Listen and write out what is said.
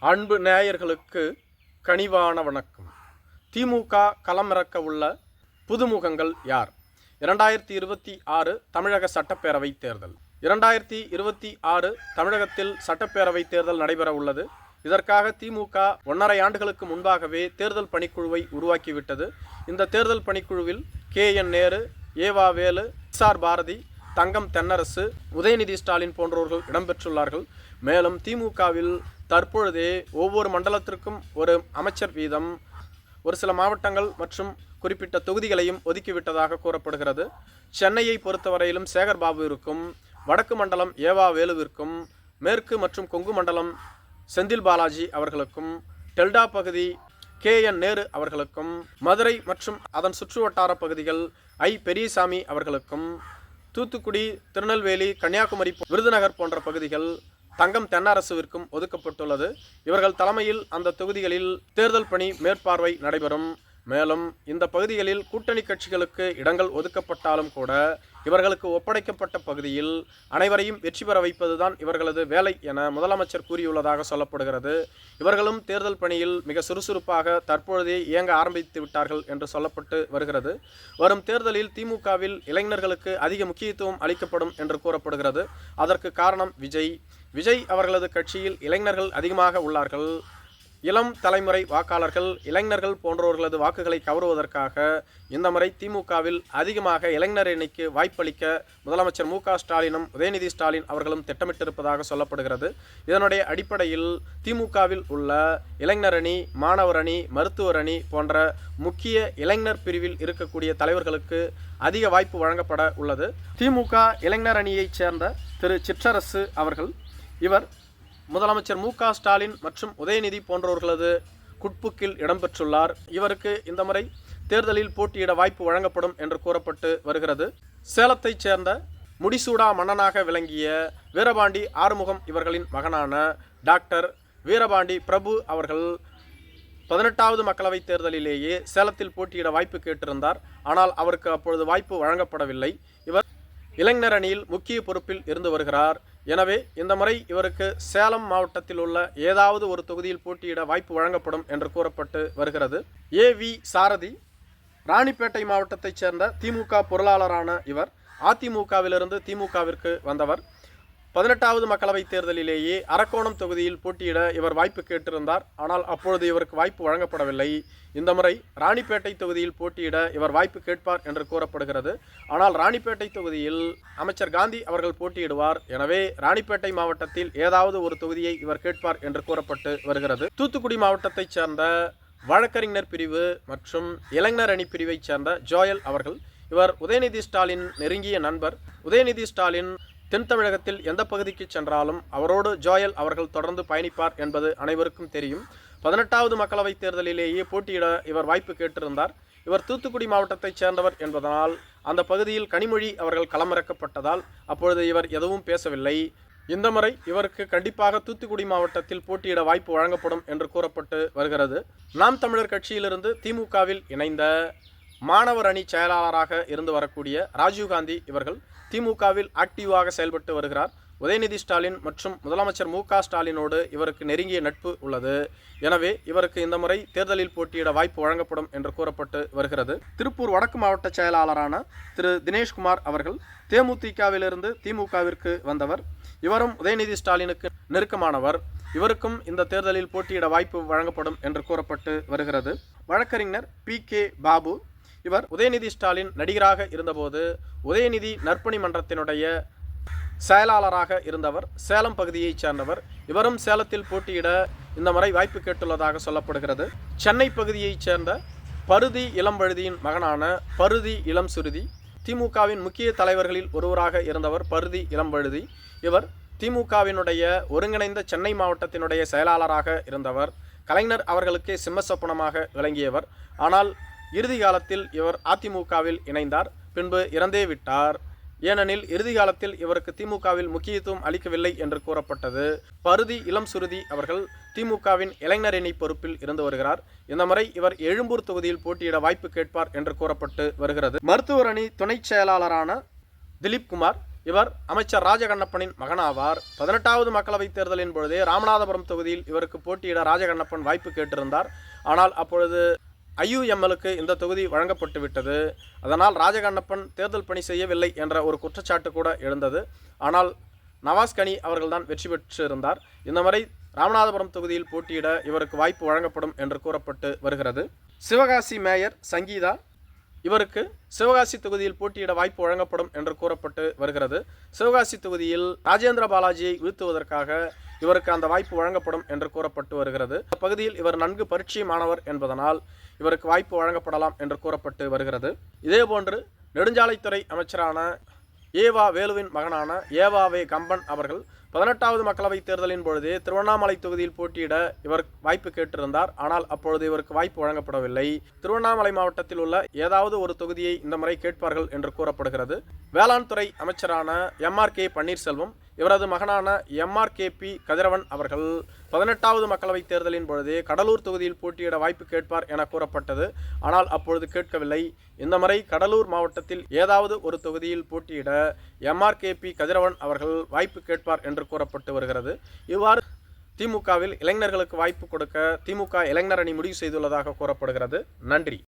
அன்பு நேயர்களுக்கு கனிவான வணக்கம். திமுக களமிறக்க உள்ள புதுமுகங்கள் யார்? இரண்டாயிரத்தி இருபத்தி ஆறு தமிழக சட்டப்பேரவை தேர்தல். இரண்டாயிரத்தி இருபத்தி ஆறு தமிழகத்தில் சட்டப்பேரவை தேர்தல் நடைபெற உள்ளது. இதற்காக திமுக ஒன்றரை ஆண்டுகளுக்கு முன்பாகவே தேர்தல் பணிக்குழுவை உருவாக்கிவிட்டது. இந்த தேர்தல் பணிக்குழுவில் K. N. Nehru E V Velu S R Bharathi Thangam Thennarasu Udhayanidhi Stalin போன்றவர்கள் இடம்பெற்றுள்ளார்கள். மேலும் திமுகவில் தற்பொழுதே ஒவ்வொரு மண்டலத்திற்கும் ஒரு அமைச்சர் வீதம் ஒரு சில மாவட்டங்கள் மற்றும் குறிப்பிட்ட தொகுதிகளையும் ஒதுக்கிவிட்டதாக கூறப்படுகிறது. சென்னையை பொறுத்தவரையிலும் சேகர்பாபுவிற்கும் வடக்கு மண்டலம் ஏவா வேலுவிற்கும் மேற்கு மற்றும் கொங்கு மண்டலம் செந்தில் பாலாஜி அவர்களுக்கும் டெல்டா பகுதி கே என் நேரு அவர்களுக்கும் மதுரை மற்றும் அதன் சுற்றுவட்டார பகுதிகள் ஐ பெரியசாமி அவர்களுக்கும் தூத்துக்குடி திருநெல்வேலி கன்னியாகுமரி விருதுநகர் போன்ற பகுதிகள் தங்கம் தென்னரசுவிற்கும் ஒதுக்கப்பட்டுள்ளது. இவர்கள் தலைமையில் அந்த தொகுதிகளில் தேர்தல் பணி மேற்பார்வை நடைபெறும். மேலும் இந்த பகுதிகளில் கூட்டணி கட்சிகளுக்கு இடங்கள் ஒதுக்கப்பட்டாலும் கூட இவர்களுக்கு ஒப்படைக்கப்பட்ட பகுதியில் அனைவரையும் வெற்றி பெற வைப்பதுதான் இவர்களது வேலை என முதலமைச்சர் கூறியுள்ளதாக சொல்லப்படுகிறது. இவர்களும் தேர்தல் பணியில் மிக சுறுசுறுப்பாக தற்பொழுதே இயங்க ஆரம்பித்து விட்டார்கள் என்று சொல்லப்பட்டு வருகிறது. வரும் தேர்தலில் திமுகவில் இளைஞர்களுக்கு அதிக முக்கியத்துவம் அளிக்கப்படும் என்று கூறப்படுகிறது. அதற்கு காரணம் விஜய். விஜய் அவர்களது கட்சியில் இளைஞர்கள் அதிகமாக உள்ளார்கள். இளம் தலைமுறை வாக்காளர்கள் இளைஞர்கள் போன்றவர்களது வாக்குகளை கவருவதற்காக இந்த முறை திமுகவில் அதிகமாக இளைஞர் எண்ணிக்கு வாய்ப்பளிக்க முதலமைச்சர் மு ஸ்டாலினும் உதயநிதி ஸ்டாலின் அவர்களும் திட்டமிட்டிருப்பதாக சொல்லப்படுகிறது. இதனுடைய அடிப்படையில் திமுகவில் உள்ள இளைஞர் அணி மாணவர் அணி மருத்துவர் அணி போன்ற முக்கிய இளைஞர் பிரிவில் இருக்கக்கூடிய தலைவர்களுக்கு அதிக வாய்ப்பு வழங்கப்பட உள்ளது. திமுக இளைஞர் அணியைச் சேர்ந்த திரு சிற்றரசு அவர்கள் இவர் முதலமைச்சர் மு க ஸ்டாலின் மற்றும் உதயநிதி போன்றவர்களது குட்புக்கில் இடம்பெற்றுள்ளார். இவருக்கு இந்த முறை தேர்தலில் போட்டியிட வாய்ப்பு வழங்கப்படும் என்று கூறப்பட்டு வருகிறது. சேலத்தைச் சேர்ந்த முடிசூடா மன்னனாக விளங்கிய வீரபாண்டி ஆறுமுகம் இவர்களின் மகனான டாக்டர் வீரபாண்டி பிரபு அவர்கள் பதினெட்டாவது மக்களவைத் தேர்தலிலேயே சேலத்தில் போட்டியிட வாய்ப்பு கேட்டிருந்தார். ஆனால் அவருக்கு அப்பொழுது வாய்ப்பு வழங்கப்படவில்லை. இவர் இளைஞர் அணியில் முக்கிய பொறுப்பில் இருந்து வருகிறார். எனவே இந்த முறை இவருக்கு சேலம் மாவட்டத்தில் உள்ள ஏதாவது ஒரு தொகுதியில் போட்டியிட வாய்ப்பு வழங்கப்படும் என்று கூறப்பட்டு வருகிறது. ஏ வி சாரதி ராணிப்பேட்டை மாவட்டத்தைச் சேர்ந்த திமுக பொருளாளரான இவர் அதிமுகவிலிருந்து திமுகவிற்கு வந்தவர். பதினெட்டாவது மக்களவைத் தேர்தலிலேயே அரக்கோணம் தொகுதியில் போட்டியிட இவர் வாய்ப்பு கேட்டிருந்தார். ஆனால் அப்பொழுது இவருக்கு வாய்ப்பு வழங்கப்படவில்லை. இந்த முறை ராணிப்பேட்டை தொகுதியில் போட்டியிட இவர் வாய்ப்பு கேட்பார் என்று கூறப்படுகிறது. ஆனால் ராணிப்பேட்டை தொகுதியில் அமைச்சர் காந்தி அவர்கள் போட்டியிடுவார். எனவே ராணிப்பேட்டை மாவட்டத்தில் ஏதாவது ஒரு தொகுதியை இவர் கேட்பார் என்று கூறப்பட்டு வருகிறது. தூத்துக்குடி மாவட்டத்தைச் சேர்ந்த வழக்கறிஞர் பிரிவு மற்றும் இளைஞர் அணி பிரிவைச் சேர்ந்த ஜோயல் அவர்கள் இவர் உதயநிதி ஸ்டாலின் நெருங்கிய நண்பர். உதயநிதி ஸ்டாலின் தென் தமிழகத்தில் எந்த பகுதிக்கு சென்றாலும் அவரோடு ஜோயல் அவர்கள் தொடர்ந்து பயணிப்பார் என்பது அனைவருக்கும் தெரியும். பதினெட்டாவது மக்களவைத் தேர்தலிலேயே போட்டியிட இவர் வாய்ப்பு கேட்டிருந்தார். இவர் தூத்துக்குடி மாவட்டத்தைச் சேர்ந்தவர் என்பதனால் அந்த பகுதியில் கனிமொழி அவர்கள் களமிறக்கப்பட்டதால் அப்பொழுது இவர் எதுவும் பேசவில்லை. இந்த முறை இவருக்கு கண்டிப்பாக தூத்துக்குடி மாவட்டத்தில் போட்டியிட வாய்ப்பு வழங்கப்படும் என்று கூறப்பட்டு வருகிறது. நாம் தமிழர் கட்சியிலிருந்து திமுகவில் இணைந்த மாணவர் அணி செயலாளராக இருந்து வரக்கூடிய ராஜீவ்காந்தி இவர்கள் திமுகவில் ஆக்டிவாக செயல்பட்டு வருகிறார். உதயநிதி ஸ்டாலின் மற்றும் முதலமைச்சர் மு ஸ்டாலினோடு இவருக்கு நெருங்கிய நட்பு உள்ளது. எனவே இவருக்கு இந்த முறை தேர்தலில் போட்டியிட வாய்ப்பு வழங்கப்படும் என்று கூறப்பட்டு வருகிறது. திருப்பூர் வடக்கு மாவட்ட செயலாளரான திரு. தினேஷ்குமார் அவர்கள் தேமுதிகவிலிருந்து திமுகவிற்கு வந்தவர். இவரும் உதயநிதி ஸ்டாலினுக்கு நெருக்கமானவர். இவருக்கும் இந்த தேர்தலில் போட்டியிட வாய்ப்பு வழங்கப்படும் என்று கூறப்பட்டு வருகிறது. வழக்கறிஞர் பி கே பாபு இவர் உதயநிதி ஸ்டாலின் நடிகராக இருந்தபோது உதயநிதி நற்பணி மன்றத்தினுடைய செயலாளராக இருந்தவர் சேலம் பகுதியைச் சேர்ந்தவர். இவரும் சேலத்தில் போட்டியிட இந்த முறை வாய்ப்பு கேட்டுள்ளதாக சொல்லப்படுகிறது. சென்னை பகுதியைச் சேர்ந்த பருதி இளம்பழுதியின் மகனான பருதி இளம் சுருதி திமுகவின் முக்கிய தலைவர்களில் ஒருவராக இருந்தவர் பருதி இளம்பழுதி இவர் திமுகவினுடைய ஒருங்கிணைந்த சென்னை மாவட்டத்தினுடைய செயலாளராக இருந்தவர். கலைஞர் அவர்களுக்கே சிம்மசப்பனமாக விளங்கியவர். ஆனால் இறுதி காலத்தில் இவர் அதிமுகவில் இணைந்தார். பின்பு இறந்தே விட்டார். ஏனெனில் இறுதி காலத்தில் இவருக்கு திமுகவில் முக்கியத்துவம் அளிக்கவில்லை என்று கூறப்பட்டது. பருதி இளம் சுருதி அவர்கள் திமுகவின் இளைஞரணி பொறுப்பில் இருந்து வருகிறார். இந்த முறை இவர் எழும்பூர் தொகுதியில் போட்டியிட வாய்ப்பு கேட்பார் என்று கூறப்பட்டு வருகிறது. மருத்துவர் அணி துணைச் செயலாளரான திலீப் குமார் இவர் அமைச்சர் ராஜகண்ணப்பனின் மகனாவார். பதினெட்டாவது மக்களவைத் தேர்தலின் பொழுதே ராமநாதபுரம் தொகுதியில் இவருக்கு போட்டியிட ராஜகண்ணப்பன் வாய்ப்பு கேட்டிருந்தார். ஆனால் அப்பொழுது ஐயுஎம்எலுக்கு இந்த தொகுதி வழங்கப்பட்டு விட்டது. அதனால் ராஜகண்ணப்பன் தேர்தல் பணி செய்யவில்லை என்ற ஒரு குற்றச்சாட்டு கூட எழுந்தது. ஆனால் நவாஸ் கனி அவர்கள்தான் வெற்றி பெற்றிருந்தார். இந்த முறை ராமநாதபுரம் தொகுதியில் போட்டியிட இவருக்கு வாய்ப்பு வழங்கப்படும் என்று கூறப்பட்டு வருகிறது. சிவகாசி மேயர் சங்கீதா இவருக்கு சிவகாசி தொகுதியில் போட்டியிட வாய்ப்பு வழங்கப்படும் என்று கூறப்பட்டு வருகிறது. சிவகாசி தொகுதியில் ராஜேந்திர பாலாஜியை வீழ்த்துவதற்காக இவருக்கு அந்த வாய்ப்பு வழங்கப்படும் என்று கூறப்பட்டு வருகிறது. இந்த பகுதியில் இவர் நன்கு பரிச்சயமானவர் என்பதனால் இவருக்கு வாய்ப்பு வழங்கப்படலாம் என்று கூறப்பட்டு வருகிறது. இதேபோன்று நெடுஞ்சாலைத்துறை அமைச்சரான ஏவா வேலுவின் மகனான ஏவா வே கம்பன் அவர்கள் பதினெட்டாவது மக்களவைத் தேர்தலின் பொழுது திருவண்ணாமலை தொகுதியில் போட்டியிட இவர் வாய்ப்பு கேட்டிருந்தார். ஆனால் அப்பொழுது இவருக்கு வாய்ப்பு வழங்கப்படவில்லை. திருவண்ணாமலை மாவட்டத்தில் உள்ள ஏதாவது ஒரு தொகுதியை இந்த முறை கேட்பார்கள் என்று கூறப்படுகிறது. வேளாண் துறை அமைச்சரான எம்ஆர் கே பன்னீர்செல்வம் இவரது மகனான எம்ஆர் கே பி கதிரவன் அவர்கள் பதினெட்டாவது மக்களவைத் தேர்தலின் பொழுது கடலூர் தொகுதியில் போட்டியிட வாய்ப்பு கேட்பார் என கூறப்பட்டது. ஆனால் அப்பொழுது கேட்கவில்லை. இந்த முறை கடலூர் மாவட்டத்தில் ஏதாவது ஒரு தொகுதியில் போட்டியிட எம்ஆர் கே பி கதிரவன் அவர்கள் வாய்ப்பு கேட்பார் என்று கூறப்பட்டு வருகிறது. இவ்வாறு திமுகவில் இளைஞர்களுக்கு வாய்ப்பு கொடுக்க திமுக இளைஞர் அணி முடிவு செய்துள்ளதாக கூறப்படுகிறது. நன்றி.